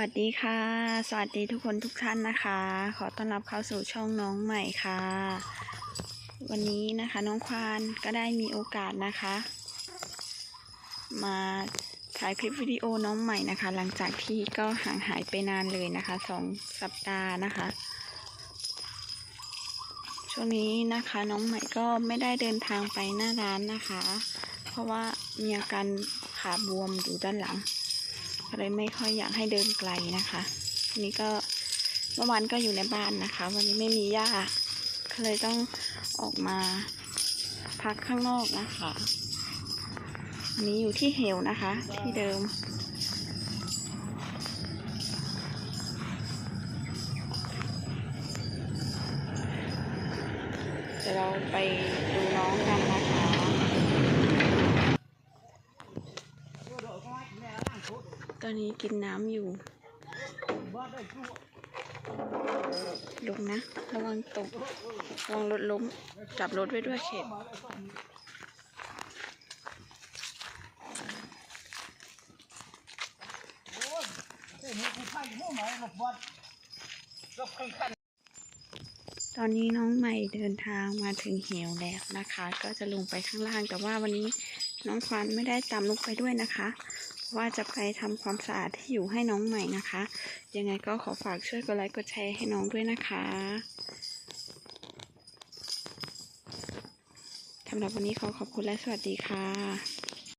วัสดีค่ะ สวัสดีทุกคนทุกท่านนะคะ ขอต้อนรับเข้าสู่ช่องน้องใหม่ค่ะ วันนี้นะคะน้องควานก็ได้มีโอกาสนะคะ มาถ่ายคลิปวิดีโอน้องใหม่นะคะ หลังจากที่ก็ห่างหายไปนานเลยนะคะสองสัปดาห์นะคะ ช่วงนี้นะคะน้องใหม่ก็ไม่ได้เดินทางไปหน้าร้านนะคะ เพราะว่ามีอาการขาบวมอยู่ด้านหลัง ก็เลยไม่ค่อยอยากให้เดินไกลนะคะทีนี้ก็เมื่อวานก็อยู่ในบ้านนะคะ วันนี้ไม่มีย่าก็เลยต้องออกมาพักข้างนอกนะคะวันนี้อยู่ที่เหวนะคะ ที่เดิมเดี๋ยวเราไปดูน้องกันนะคะ ตอนนี้กินน้ำอยู่ ลงนะ ระวังตกระวังรถล้ม จับรถไว้ด้วยเขตตอนนี้น้องใหม่เดินทางมาถึงเหวแล้วนะคะ ก็จะลงไปข้างล่างแต่ว่าวันนี้น้องควันไม่ได้ตามลงไปด้วยนะคะ ว่าจะไปทำความสะอาดที่อยู่ให้น้องใหม่นะคะ ยังไงก็ขอฝากช่วยกดไลค์กดแชร์ให้น้องด้วยนะคะสำหรับวันนี้ขอขอบคุณและสวัสดีค่ะ